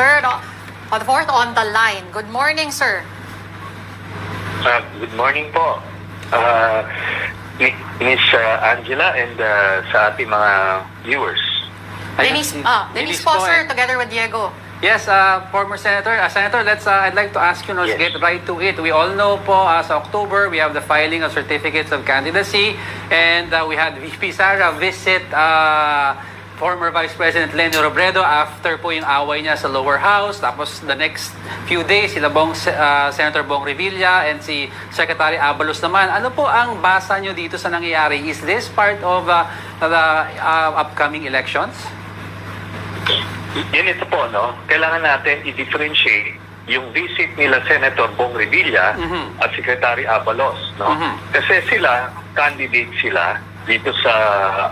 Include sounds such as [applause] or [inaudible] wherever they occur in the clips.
third, o o the fourth on the line. Good morning, sir. Uh, good morning po. Uh, Mi- Miss uh, Angela and uh, sa ating mga viewers. Denise, ah, Denise po, sir, together with Diego. Yes, uh, former Senator. Uh, Senator, let's. Uh, I'd like to ask you, let's Yes. get right to it. We all know po, uh, sa October, we have the filing of certificates of candidacy, and uh, we had VP Sara visit uh, former Vice President Lenny Robredo after po yung away niya sa lower house. Tapos the next few days, sila Bong, uh, Senator Bong Revilla and si Secretary Abalos naman. Ano po ang basa nyo dito sa nangyayari? Is this part of uh, the uh, upcoming elections? Yan ito po, no? Kailangan natin i-differentiate yung visit nila Senator Bong Revilla Mhm. at Secretary Abalos, no? Mhm. Kasi sila, candidate sila dito sa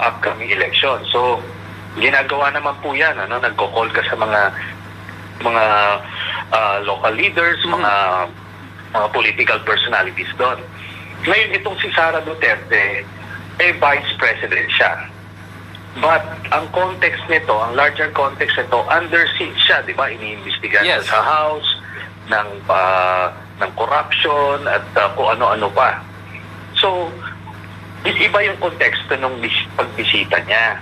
upcoming election. So, ginagawa naman po yan, ano? Nagko-call ka sa mga mga ah, local leaders, Mhm. mga mga political personalities doon. Ngayon, itong si Sara Duterte, eh, vice president siya. But ang context nito, ang larger context nito, under siege siya, di ba? Iniimbestigahan Yes. sa House ng ah, ng corruption at ah, kung ano-ano pa. So, iba yung konteksto ng bis- pagbisita niya.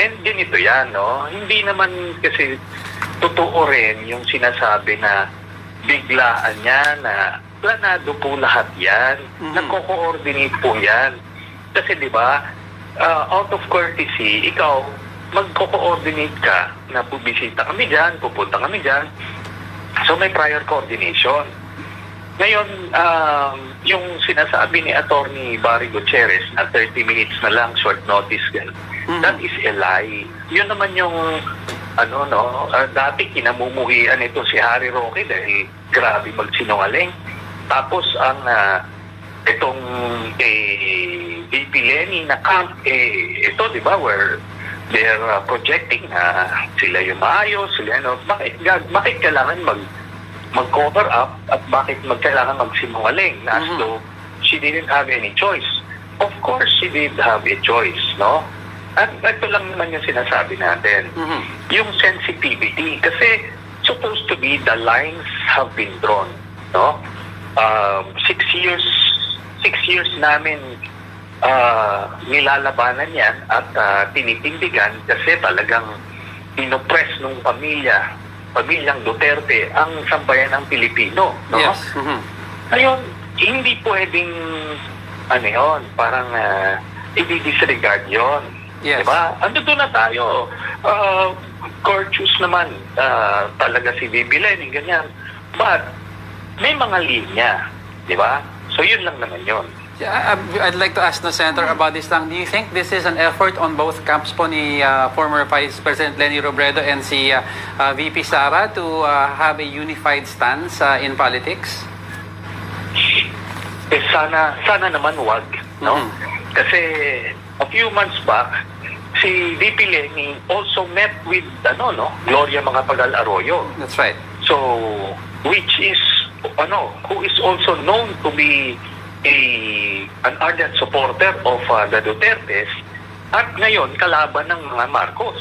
And ganito yan, no? Hindi naman kasi totoo rin yung sinasabi na biglaan niya na planado po lahat yan. Mhm. Nagko-coordinate po yan. Kasi di ba, ah, out of courtesy, ikaw, magko-coordinate ka na bubisita kami dyan, pupunta kami dyan. So may prior coordination. Ngayon, um, yung sinasabi ni Attorney Barry Gutierrez na 30 minutes na lang, short notice, gan, Mhm. that is a lie. Yun naman yung, ano, no, ah, dati kinamumuhian ito si Harry Roque dahil grabe magsinungaling. Tapos ang, ah, itong eh, VP Lenny na camp, eh, ito, di ba, where they're ah, projecting na sila yung maayos, sila ano, bakit, bakit kailangan mag mag-cover up at bakit magkailangan magsinungaling na as Mhm. though she didn't have any choice. Of course, she did have a choice, no? At ito lang naman yung sinasabi natin. Mhm. Yung sensitivity, kasi supposed to be the lines have been drawn, no? Um, six years, six years namin ah, nilalabanan yan at ah, tinitindigan kasi talagang inoppress nung pamilya, pamilyang Duterte, ang sambayan ng Pilipino. No? Yes. Mhm. Ngayon, hindi pwedeng, ano yun, parang uh, i-disregard yun. Yes. Diba? Ando doon na tayo. Uh, courteous naman ah, talaga si Bibi Lenny, ganyan. But, may mga linya. Di ba? So, yun lang naman yun. Yeah, I'd like to ask the Senator about this lang. Do you think this is an effort on both camps po ni uh, former Vice President Lenny Robredo and si uh, uh, VP Sara to uh, have a unified stance uh, in politics? Eh, sana, sana naman wag. No? Mhm. Kasi, a few months back, si VP Lenny also met with, ano, no, Gloria Macapagal Arroyo. That's right. So, which is, ano, who is also known to be a an ardent supporter of uh, the Dutertes at ngayon kalaban ng mga Marcos.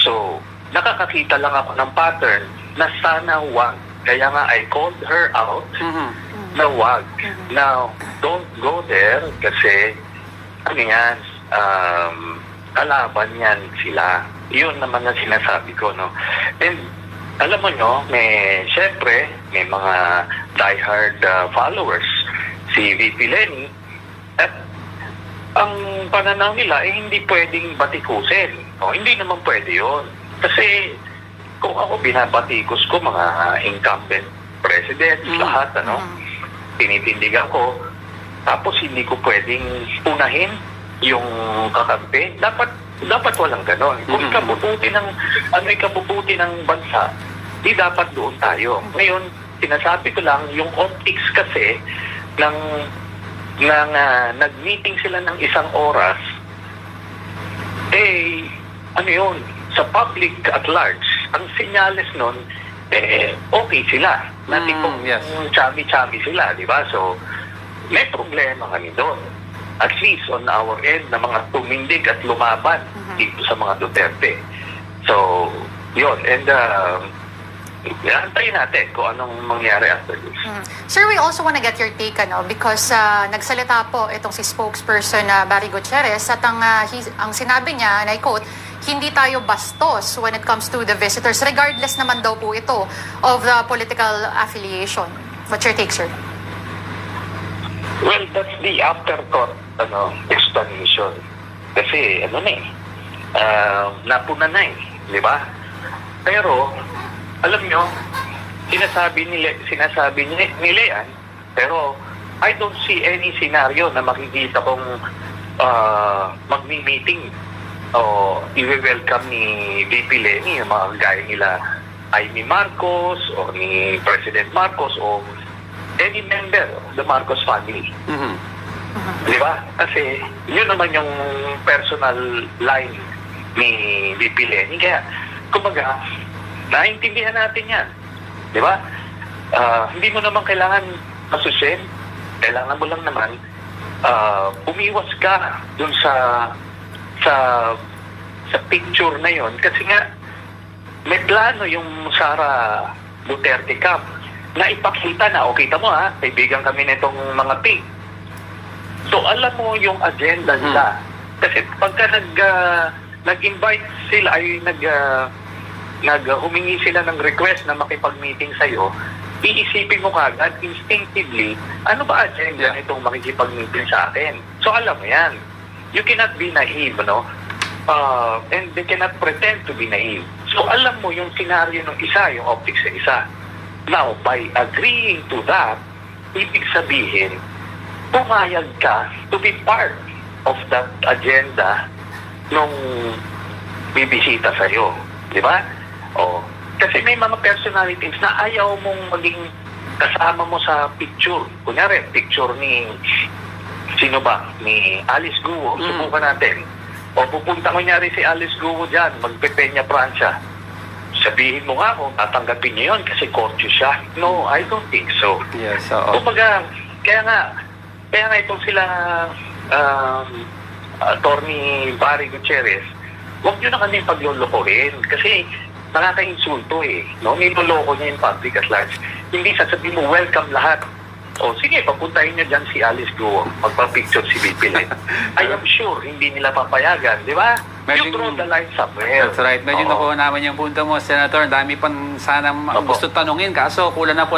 So, nakakakita lang ako ng pattern na sana wag. Kaya nga I called her out Mhm. na wag. Now, don't go there kasi ano yan, um, kalaban yan sila. Yun naman ang sinasabi ko, no? And alam mo nyo, may, syempre, may mga diehard uh, followers si VP Lenny at ang pananaw nila eh hindi pwedeng batikusin. O, hindi naman pwede yon Kasi kung ako binabatikos ko mga incumbent president, Mm. lahat, ano, Mhm. tinitindigan ko, tapos hindi ko pwedeng unahin yung kakampi. Dapat dapat walang ganon. Kung Mhm. ikabubuti ng ano ikabubuti ng bansa, di dapat doon tayo. Ngayon, sinasabi ko lang yung optics kasi ng ng ah, nag-meeting sila ng isang oras eh ano yun? Sa public at large ang senyales nun eh okay sila. Na Mm, tipong yes. chami-chami sila di ba? So may problema kami doon. At least on our end na mga tumindig at lumaban Mhm. dito sa mga Duterte. So yun. And uh, antayin natin kung anong mangyari after this. Mm. Sir, we also want to get your take ano because ah, nagsalita po itong si spokesperson na Barry Gutierrez at ang ah, he- ang sinabi niya, and I quote, hindi tayo bastos when it comes to the visitors regardless naman daw po ito of the political affiliation. What's your take, sir? Well, that's the afterthought ano, explanation. Kasi, ano na eh, ah, napuna na eh, di ba? Pero, alam nyo, sinasabi nila, sinasabi ni, ni Lean, pero I don't see any scenario na makikita kong ah, magmi-meeting o i-welcome ni VP Lenny, yung mga gaya nila Amy Marcos o ni President Marcos o any member of the Marcos family. Mhm. Di ba? Kasi yun naman yung personal line ni VP Lenny. Kaya, kumbaga, naiintindihan natin yan. Di ba? Ah, hindi mo naman kailangan masusin. Kailangan mo lang naman ah, umiwas ka dun sa sa sa picture na yon kasi nga may plano yung Sara Duterte Camp na ipakita na, o kita mo ha, kaibigan kami nitong mga pig. So alam mo yung agenda nila. Kasi pagka nag, ah, nag-invite sila, ay nag, ah, nag ah, humingi sila ng request na makipag-meeting sa'yo, iisipin mo kagad instinctively, ano ba agenda Yeah. nitong makikipag-meeting sa akin? So alam mo yan. You cannot be naive, no? Uh, and they cannot pretend to be naive. So alam mo yung scenario ng isa, yung optics ng isa. Now, by agreeing to that, ibig sabihin, pumayag ka to be part of that agenda nung bibisita sa'yo. Di ba? O, kasi may mga personalities na ayaw mong maging kasama mo sa picture. Kunyari, picture ni sino ba? Ni Alice Guo. Mm. Subukan natin. O pupunta kunyari si Alice Guo dyan, magpepenya Pransya. Sabihin mo nga kung tatanggapin niya yun kasi kotse siya. No, I don't think so. Yes, oo. Kumbaga, kaya nga, kaya nga itong sila um, attorney Barry Gutierrez, huwag nyo na kami paglolokohin kasi nakaka-insulto eh. No? Niloloko niya yung public at large. Hindi sasabihin mo, welcome lahat. O sige, papuntahin niyo dyan si Alice Guo, magpa-picture si Len. [laughs] I am sure hindi nila papayagan, di ba? You Medyo- draw the line somewhere. That's right. Medyo Oo. nakuha namin yung punto mo, Senator. Dami pang sana Opo. gusto tanungin. Kaso kulang na po